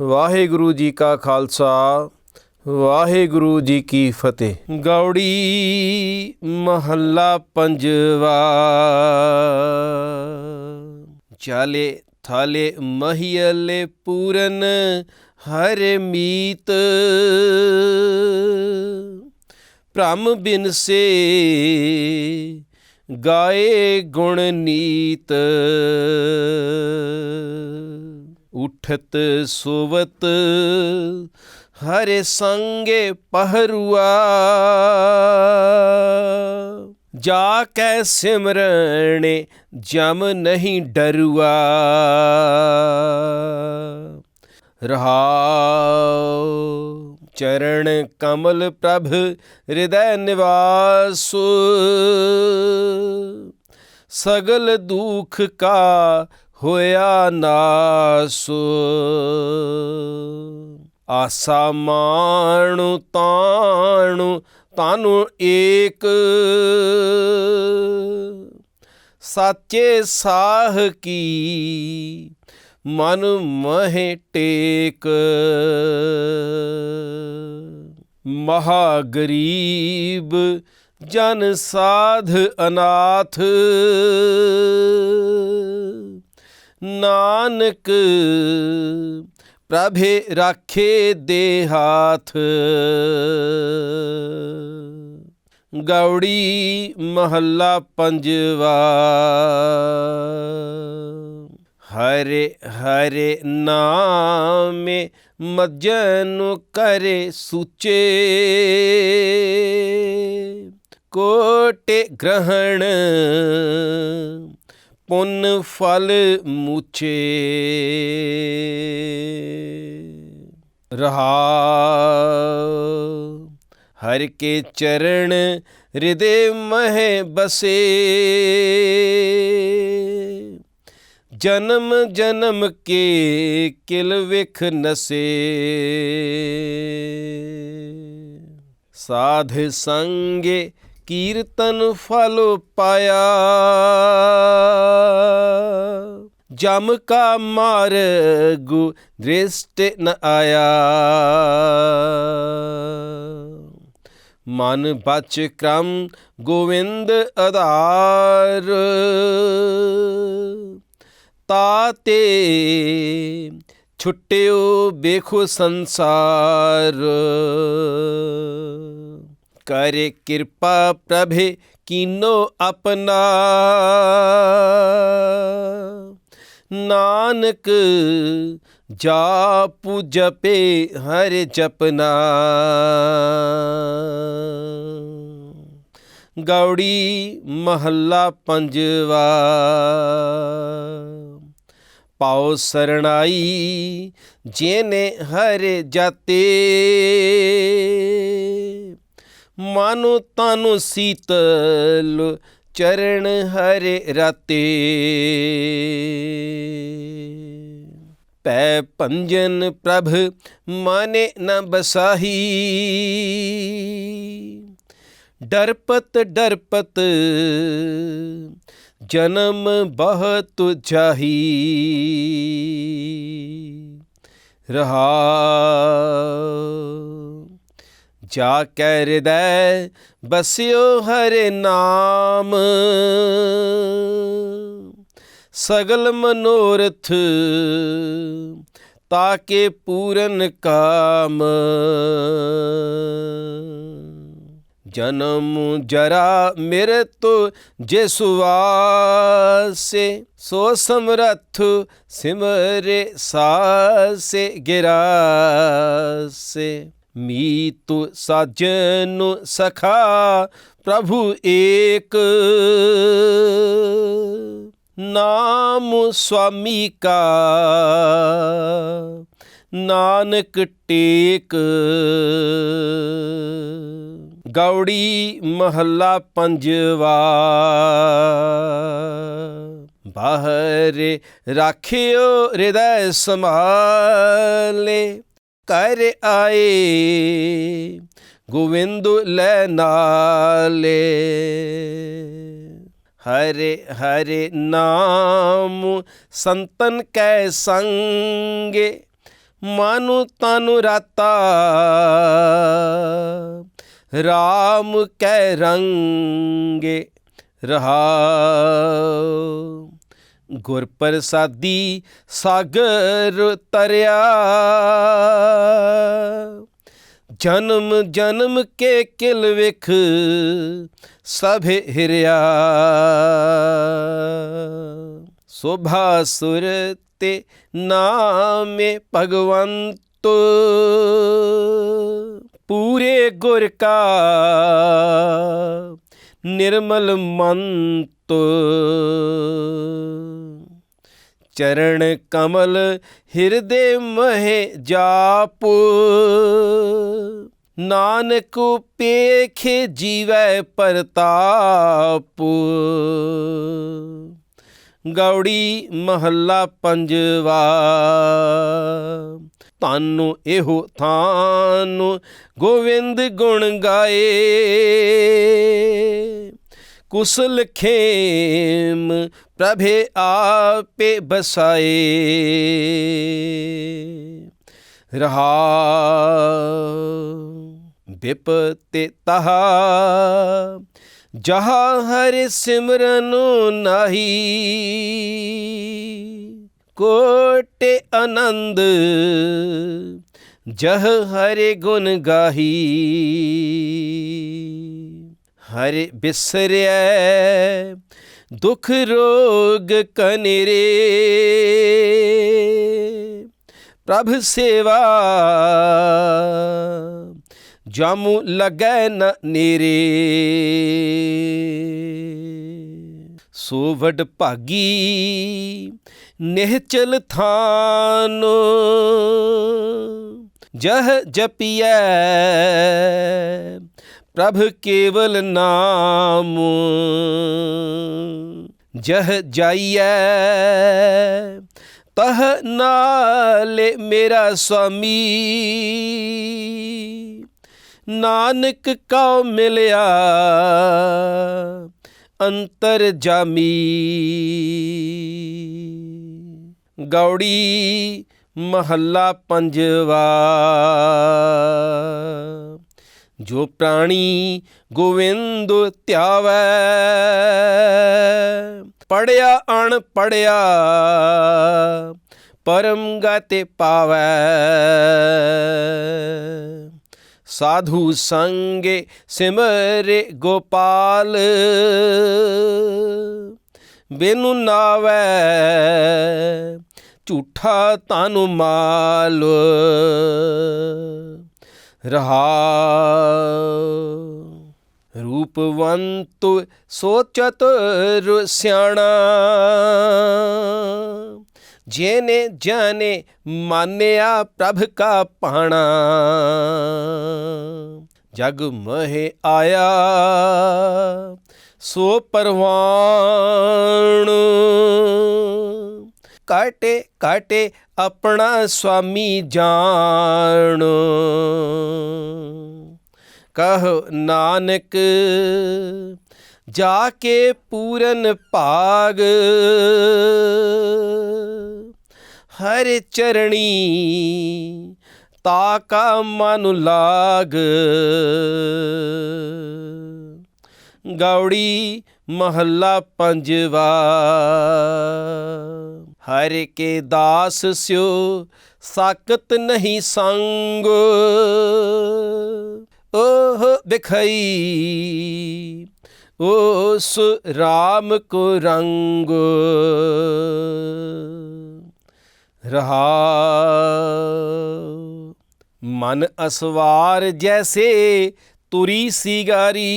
ਵਾਹਿਗੁਰੂ ਜੀ ਕਾ ਖਾਲਸਾ, ਵਾਹਿਗੁਰੂ ਜੀ ਕੀ ਫਤਿਹ। ਗੌੜੀ ਮਹੱਲਾ ਪੰਜਵਾ। ਚਾਲੇ ਥਾਲੇ ਮਹੀਲੇ ਪੂਰਨ ਹਰ ਮੀਤ। ਭ੍ਰਮ ਬਿਨ ਸੇ ਗਾਏ ਗੁਣ ਨੀਤ। ਉਠਤ ਸੁਵਤ, ਹਰੇ ਸੰਗੇ ਪਹਰੁਆ। ਜਾ ਕੈ ਸਿਮਰਣੇ ਜਮ ਨਹੀਂ ਡਰੁਆ। ਰਹਾਉ ਚਰਨ ਕਮਲ ਪ੍ਰਭ, ਹਿਰਦੈ ਨਿਵਾਸ। ਸਗਲ ਦੁਖ ਕਾ ਹੋਇਆ ਨਾਸ ਆਸਾ ਮਾਣੂ ਤਾਣੂ, ਤਾਨੂੰ ਏਕ। ਸਾਚੇ ਸਾਹ ਕੀ, ਮਨ ਮਹਿ ਟੇਕ। ਮਹਾ ਗਰੀਬ ਜਨ ਸਾਧ ਅਨਾਥ। ਨਾਨਕ, ਪ੍ਰਭੇ ਰਾਖੇ ਦੇ ਹਾਥ। ਗੌੜੀ ਮਹੱਲਾ ਪੰਜਵਾ। ਹਰੇ ਹਰੇ ਨਾਮੇ ਮਜਨ ਕਰੇ ਸੁਚੇ। ਕੋਟੇ ਗ੍ਰਹਣ ਪੁੰਨ ਫਲ ਮੂਚੇ ਰਹਾ ਹਰ ਕੇ ਚਰਨ ਹਿਰਦੇ ਮਹਿ ਬਸੇ। ਜਨਮ ਜਨਮ ਕੇ ਕਿਲ ਵਿਖ ਨਸੇ। ਸਾਧ ਸੰਗੇ ਕੀਰਤਨ ਫਲ ਪਾਇਆ। ਜਮ ਕਾ ਮਾਰਗੁ ਦ੍ਰਿਸ਼ਟ ਨ ਆਇਆ। ਮਨ ਬਚ ਕ੍ਰਮ ਗੋਵਿੰਦ ਆਧਾਰ ਤਾਤੇ ਛੁੱਟਿਓ ਬੇਖੋ ਸੰਸਾਰ। ਕਰ ਕਿਰਪਾ ਪ੍ਰਭੇ ਕੀਨੋ ਆਪਣਾ। ਨਾਨਕ ਜਾਪੁ ਜਪੇ ਹਰ ਜਪਨਾ। ਗੌੜੀ ਮਹੱਲਾ ਪੰਜਵਾ। ਪਾਉ ਸਰਣਾਈ ਜੇਨੇ ਹਰ ਜਾਤੇ। ਮਾਨੋ ਤਾਨੋ ਸੀਤਲ ਚਰਨ ਹਰੇ ਰਤੇ। ਪੈ ਪੰਜਨ ਪ੍ਰਭ, ਮਾਨੇ ਨ ਬਸਾਹੀ। ਡਰਪਤ ਡਰਪਤ, ਜਨਮ ਬਹੁਤ ਜਾਹੀ। ਰਹਾ ਜਾ ਕੈ ਹਿਰਦੈ ਬਸਿਓ ਹਰੇ ਨਾਮ। ਸਗਲ ਮਨੋਰਥ ਤਾਕੇ ਪੂਰਨ ਕਾਮ। ਜਨਮ ਜਰਾ ਮਿਰਤ ਜੇ ਸੁਵਾਸੇ ਸੋ ਸਮਰਥ ਸਿਮਰੇ ਸਾਸੇ ਗਿਰਾਸੇ। ਮੀਤੁ ਸਾਜਨ ਸਖਾ ਪ੍ਰਭੂ ਏਕ। ਨਾਮ ਸੁਆਮੀ ਕਾ। ਨਾਨਕ ਟੇਕ। ਗੌੜੀ ਮਹੱਲਾ ਪੰਜਵਾ। ਬਾਹਰ ਰਾਖਿਓ ਹਿਰਦੈ ਸੰਭਾਲੇ। ਕਰ ਆਏ, ਗੋਵਿੰਦ ਲੈ ਨਾਲੇ। ਹਰੇ ਹਰੇ ਨਾਮ ਸੰਤਨ ਕੈ ਸੰਗੇ, ਮਾਨੁ ਤਨੁ ਰਾਤਾ। RAM ਕੈ ਰੰਗੇ ਰਹਾ ਗੁਰ ਪ੍ਰਸਾਦੀ ਸਾਗਰ ਤਰਿਆ। ਜਨਮ ਜਨਮ ਕੇ ਕਿਲ ਵਿਖ ਸਭ ਹਿਰਿਆ। ਸੋਭਾ ਸੁਰ ਤੇ ਨਾਮੇ ਭਗਵੰਤ ਪੂਰੇ ਗੁਰ ਕਾ ਨਿਰਮਲ ਮੰਤ। ਚਰਨ ਕਮਲ ਹਿਰਦੇ ਮਹਿ ਜਾਪ। ਨਾਨਕ ਪੇਖੇ ਜੀਵੈ ਪਰਤਾਪ। ਗੌੜੀ ਮਹੱਲਾ ਪੰਜਵਾ। ਤਾਨੂੰ ਇਹੋ ਥਾਨ ਗੋਵਿੰਦ ਗੁਣ ਗਾਏ। ਕੁਸਲ ਖੇਮ ਪ੍ਰਭੇ ਆਪੇ ਬਸਾਏ। ਰਹਾ ਬਿਪਤੇ ਤਹਾ, ਜਹਾ ਹਰਿ ਸਿਮਰਨ ਨਾਹੀ, ਕੋਟੇ ਆਨੰਦ, ਜਹ ਹਰਿ ਗੁਣ ਗਾਹੀ। ਹਰਿ ਬਿਸਰਿਐ ਦੁਖ ਰੋਗ ਕਨੇਰੇ। ਪ੍ਰਭ ਸੇਵਾ, ਜਾਮੂ ਲਗੈ ਨ ਨੀਰੇ। ਸੋ ਵਡ ਭਾਗੀ, ਨਿਹਚਲ ਥਾਨ, ਜਹ ਜਪੀਐ। ਪ੍ਰਭ ਕੇਵਲ ਨਾਮ ਜਹ ਜਾਈਐ, ਤਹ ਨਾਲੇ ਮੇਰਾ ਸੁਆਮੀ ਨਾਨਕ ਕਉ ਮਿਲਿਆ, ਅੰਤਰ ਜਾਮੀ। ਗੌੜੀ ਮਹੱਲਾ ਪੰਜਵਾ। ਜੋ ਪ੍ਰਾਣੀ ਗੋਵਿੰਦ ਧਿਆਵੈ। ਪੜਿਆ ਅਣ ਪੜਿਆ ਪਰਮ ਗਤੇ ਪਾਵੈ। ਸਾਧੂ ਸੰਗੇ ਸਿਮਰੇ ਗੋਪਾਲ, ਬੇਨੂ ਨਾਵੈ। ਝੂਠਾ ਤਾਨੂ ਮਾਲ। ਰਹਾ। ਰੂਪਵੰਤ ਸੋਚਤ ਸਿਆਣਾ। ਜੇਨੇ ਜਾਣੇ ਮਾਨਿਆ ਪ੍ਰਭ ਕਾ ਪਾਣਾ। ਜਗ ਮਹਿ ਆਇਆ, ਸੋ ਪਰਵਾਣ। ਕਾਟੇ ਕਾਟੇ ਆਪਣਾ ਸੁਆਮੀ ਜਾਣ। ਕਹ ਨਾਨਕ ਜਾ ਕੇ ਪੂਰਨ ਭਾਗ। ਹਰ ਚਰਣੀ ਤਾ ਕਾ ਮਨ ਲਾਗ। ਗੌੜੀ ਮਹੱਲਾ ਪੰਜਵਾ। ਹਰ ਕੇ ਦਾਸ ਸਿਉ ਸਾਕਤ ਨਹੀਂ ਸੰਗ। ਓਹ ਦਿਖਈ, ਉਸ RAM ਕੋ ਰੰਗ। ਰਹਾ ਮਨ ਅਸਵਾਰ ਜੈਸੇ ਤੁਰੀ ਸਿਗਾਰੀ।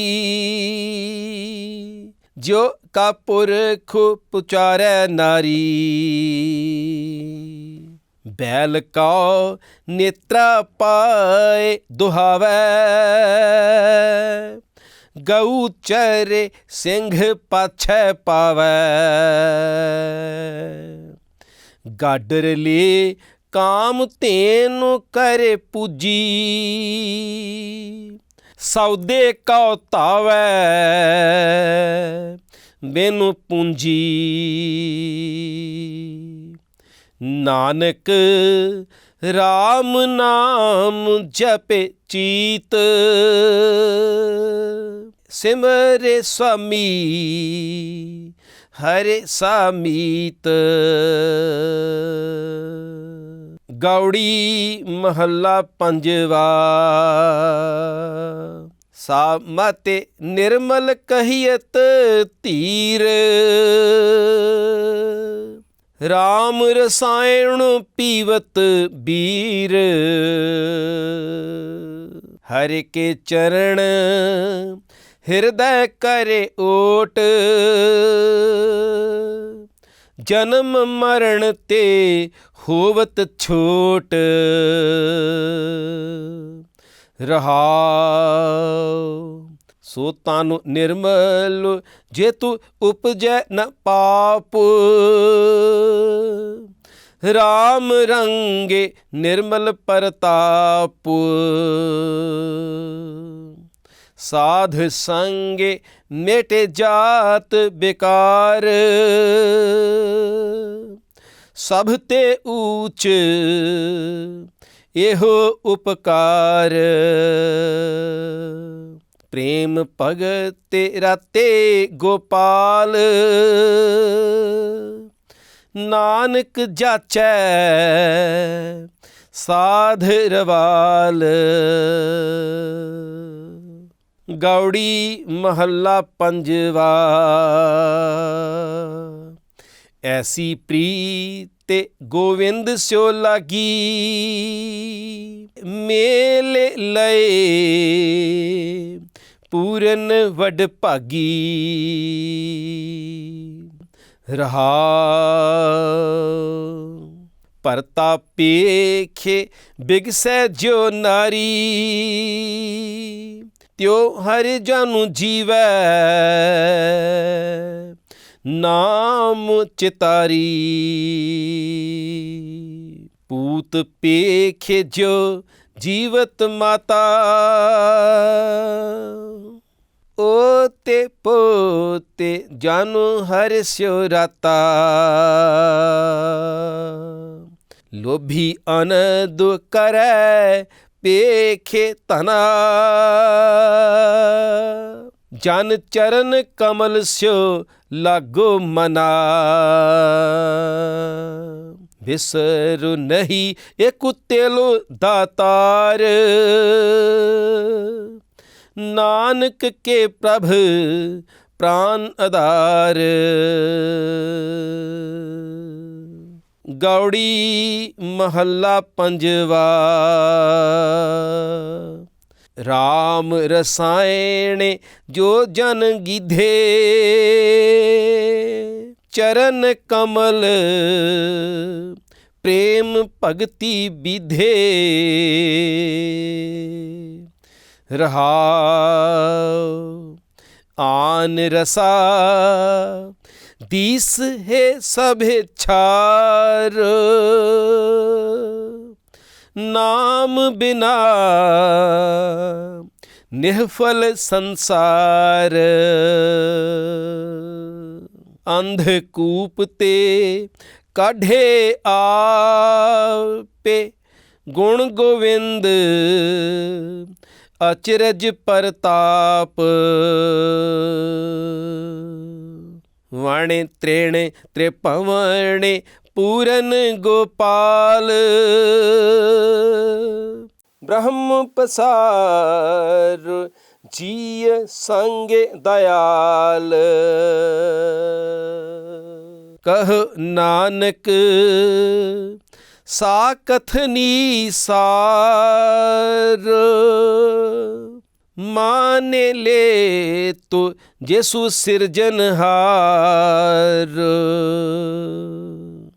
ਜੋ ਕਾ ਪੁਰਖ ਪੁਚਾਰੈ ਨਾਰੀ। ਬੈਲ ਕਾ ਨੇਤਰਾ ਪਾਏ ਦੁਹਾਵੈ। ਗਊ ਚਰੇ ਸਿੰਘ ਪਾਛੈ ਪਾਵੈ। ਗਾਡਰ ਲੇ ਕਾਮ ਤੈਨੂੰ ਕਰੇ ਪੂਜੀ। ਸੌਦੇ ਕਉ ਧਾਵੈ। ਬਿਨ ਪੂੰਜੀ। ਨਾਨਕ RAM ਨਾਮ ਜਪੇ ਚੀਤ। ਸਿਮਰੇ ਸੁਆਮੀ ਹਰੇ ਸਾਮੀਤ ਗੌੜੀ ਮਹੱਲਾ ਪੰਜਵਾ। ਸਾ ਨਿਰਮਲ ਕਹੀਅਤ ਧੀਰ। RAM ਰਸਾਇਣ ਪੀਵਤ ਬੀਰ। ਹਰ ਕੇ ਚਰਣ ਹਿਰਦੈ ਕਰੇ ਓਟ। ਜਨਮ ਮਰਨ ਤੇ ਹੋਵਤ ਛੋਟ। ਰਹਾਉ। ਸੋ ਤਾਨੂੰ ਨਿਰਮਲ, ਜੇ ਤੂੰ ਉਪਜੈ ਨ ਪਾਪ। RAM ਰੰਗੇ ਨਿਰਮਲ ਪਰਤਾਪ। ਸਾਧ ਸੰਗੇ ਮੇਟੇ ਜਾਤ ਬਿਕਾਰ। ਸਭ ਤੇ ਊਚ ਇਹੋ ਉਪਕਾਰ। ਪ੍ਰੇਮ ਭਗਤ ਤੇਰਾ ਤੇ ਗੋਪਾਲ। ਨਾਨਕ ਜਾਚੈ ਸਾਧ ਰਵਾਲ। ਗੌੜੀ ਮਹੱਲਾ ਪੰਜਵਾ। ਐਸੀ ਪ੍ਰੀਤ ਗੋਵਿੰਦ ਸਿਓ ਲਾਗੀ, ਮੇਲੇ ਲਏ, ਪੂਰਨ ਵਡ ਭਾਗੀ। ਰਹਾ ਪਰਤਾ ਪੇਖੇ ਬਿਗਸੈ ਜੋ ਨਾਰੀ, ਤਿਉ ਹਰਿ ਜਨੁ ਜੀਵੈ। ਨਾਮ ਚਿਤਾਰੀ। ਪੂਤ ਪੇਖੇ ਜੋ ਜੀਵਤ ਮਾਤਾ। ਓ ਤੇ ਪੋਤੇ ਜਾਨੂ ਹਰਿ ਸਿਉ ਰਾਤਾ। ਲੋਭੀ ਅਨਦ ਕਰੈ ਪੇਖੇ ਤਨਾ ਜਨ ਚਰਨ ਕਮਲ ਸਿਓ ਲਾਗੋ ਮਨਾ। ਵਿਸਰੂ ਨਹੀਂ ਇਹ ਕੁਤੇਲੋ ਦਾਤਾਰ ਨਾਨਕ ਕੇ ਪ੍ਰਭ ਪ੍ਰਾਨ ਆਧਾਰ ਗੌੜੀ ਮਹੱਲਾ ਪੰਜਵਾ। ਰਾਮ ਰਸਾਇਣੇ ਜੋ ਜਨ ਗਿਧੇ, ਚਰਨ ਕਮਲ ਪ੍ਰੇਮ ਭਗਤੀ ਵਿਧੇ। ਰਹਾਉ ਆਨ ਰਸਾ, ਦੀਸ ਹੈ ਸਭੇ ਛਾਰ। ਨਾਮ ਬਿਨਾ ਨਿਹਫਲ ਸੰਸਾਰ। ਅੰਧ ਕੂਪ ਤੇ ਕਾਢੇ ਆਪੇ ਗੁਣ ਗੋਵਿੰਦ, ਅਚਰਜ ਪਰਤਾਪ। ਵਾਣੇ ਤ੍ਰੇਣੇ ਤ੍ਰਿਪਵਣੇ ਪੂਰਨ ਗੋਪਾਲ। ਬ੍ਰਹਮ ਪਸਾਰ ਜੀਅ ਸੰਗ ਦਇਆਲ। ਕਹ ਨਾਨਕ ਸਾ ਕਥਨੀ ਸਾਰ। ਮਾਨੇ ਲੈ ਤੋ ਯਿਸੂ ਸਿਰਜਨਹਾਰ